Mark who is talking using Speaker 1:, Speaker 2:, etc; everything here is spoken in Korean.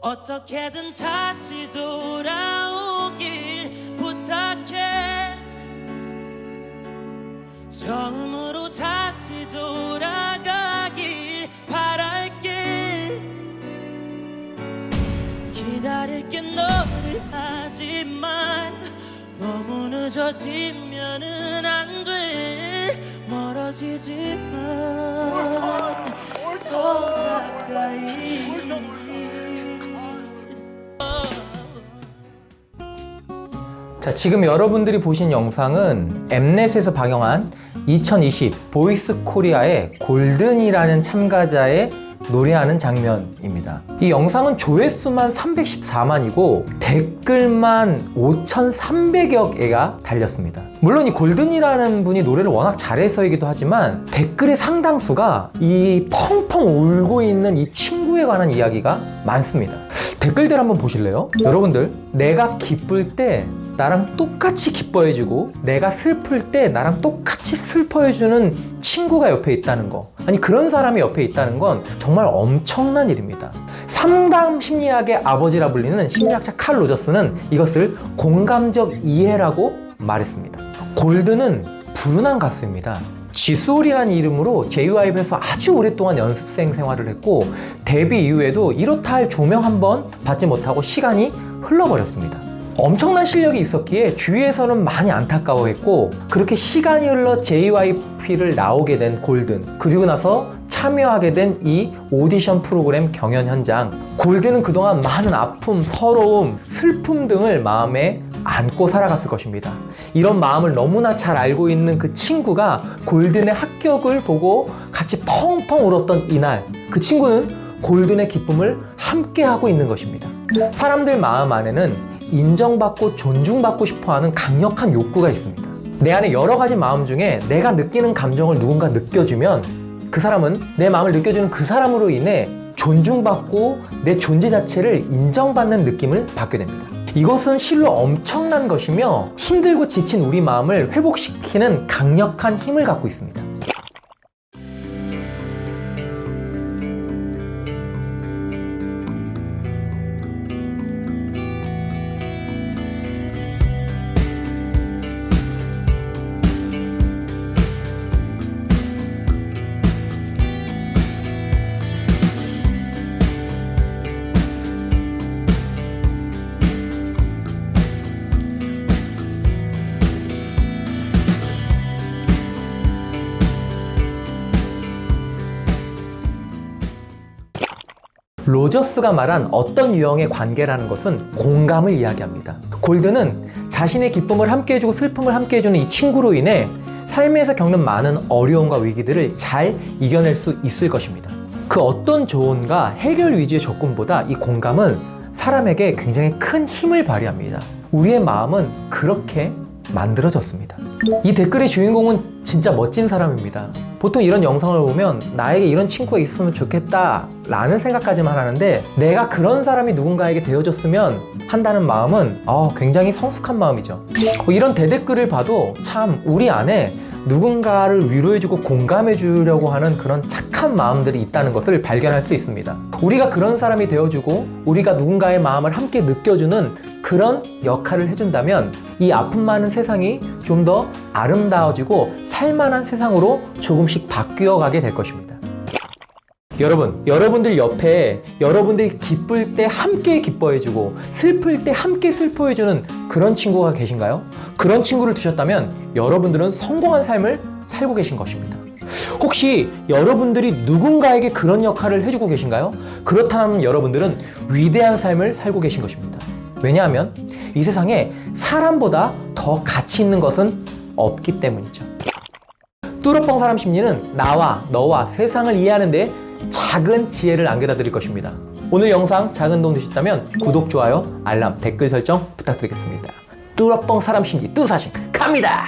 Speaker 1: 어떻게든 다시 돌아오길 부탁해. 처음으로 다시 돌아가길 바랄게. 기다릴게 너를 하지만 너무 늦어지면은 안돼. 멀어지지만
Speaker 2: 자, 지금 여러분들이 보신 영상은 엠넷에서 방영한 2020 보이스 코리아의 골든이라는 참가자의 노래하는 장면입니다. 이 영상은 조회수만 314만이고 댓글만 5,300여 개가 달렸습니다. 물론 이 골든이라는 분이 노래를 워낙 잘해서이기도 하지만 댓글의 상당수가 이 펑펑 울고 있는 이 친구에 관한 이야기가 많습니다. 댓글들 한번 보실래요? 여러분들, 내가 기쁠 때 나랑 똑같이 기뻐해주고 내가 슬플 때 나랑 똑같이 슬퍼해주는 친구가 옆에 있다는 거. 아니 그런 사람이 옆에 있다는 건 정말 엄청난 일입니다. 상담 심리학의 아버지라 불리는 심리학자 칼 로저스는 이것을 공감적 이해라고 말했습니다. 골드는 불운한 가수입니다. 지솔이라는 이름으로 JYP에서 아주 오랫동안 연습생 생활을 했고 데뷔 이후에도 이렇다 할 조명 한 번 받지 못하고 시간이 흘러버렸습니다 엄청난 실력이 있었기에 주위에서는 많이 안타까워했고 그렇게 시간이 흘러 JYP를 나오게 된 골든 그리고 나서 참여하게 된 이 오디션 프로그램 경연 현장 골든은 그동안 많은 아픔, 서러움, 슬픔 등을 마음에 안고 살아갔을 것입니다. 이런 마음을 너무나 잘 알고 있는 그 친구가 골든의 합격을 보고 같이 펑펑 울었던 이날 그 친구는 골든의 기쁨을 함께 하고 있는 것입니다. 사람들 마음 안에는 인정받고 존중받고 싶어 하는 강력한 욕구가 있습니다. 내 안에 여러 가지 마음 중에 내가 느끼는 감정을 누군가 느껴주면 그 사람은 내 마음을 느껴주는 그 사람으로 인해 존중받고 내 존재 자체를 인정받는 느낌을 받게 됩니다. 이것은 실로 엄청난 것이며 힘들고 지친 우리 마음을 회복시키는 강력한 힘을 갖고 있습니다. 로저스가 말한 어떤 유형의 관계라는 것은 공감을 이야기합니다. 골드는 자신의 기쁨을 함께 해주고 슬픔을 함께 해주는 이 친구로 인해 삶에서 겪는 많은 어려움과 위기들을 잘 이겨낼 수 있을 것입니다. 그 어떤 조언과 해결 위주의 접근보다 이 공감은 사람에게 굉장히 큰 힘을 발휘합니다. 우리의 마음은 그렇게 만들어졌습니다. 이 댓글의 주인공은 진짜 멋진 사람입니다. 보통 이런 영상을 보면 나에게 이런 친구가 있으면 좋겠다 라는 생각까지만 하는데 내가 그런 사람이 누군가에게 되어줬으면 한다는 마음은 어, 굉장히 성숙한 마음이죠. 어, 이런 대댓글을 봐도 참 우리 안에 누군가를 위로해주고 공감해주려고 하는 그런 착한 마음들이 있다는 것을 발견할 수 있습니다. 우리가 그런 사람이 되어주고 우리가 누군가의 마음을 함께 느껴주는 그런 역할을 해준다면 이 아픔 많은 세상이 좀 더 아름다워지고 살만한 세상으로 조금씩 바뀌어 가게 될 것입니다. 여러분, 여러분들 옆에 여러분들이 기쁠 때 함께 기뻐해주고 슬플 때 함께 슬퍼해주는 그런 친구가 계신가요? 그런 친구를 두셨다면 여러분들은 성공한 삶을 살고 계신 것입니다. 혹시 여러분들이 누군가에게 그런 역할을 해주고 계신가요? 그렇다면 여러분들은 위대한 삶을 살고 계신 것입니다. 왜냐하면 이 세상에 사람보다 더 가치 있는 것은 없기 때문이죠. 뚜러뻥 사람 심리는 나와 너와 세상을 이해하는데 작은 지혜를 안겨다 드릴 것입니다. 오늘 영상 작은 도움 되셨다면 구독, 좋아요, 알람, 댓글 설정 부탁드리겠습니다. 뚜러뻥 사람 심리 뚜사신 갑니다!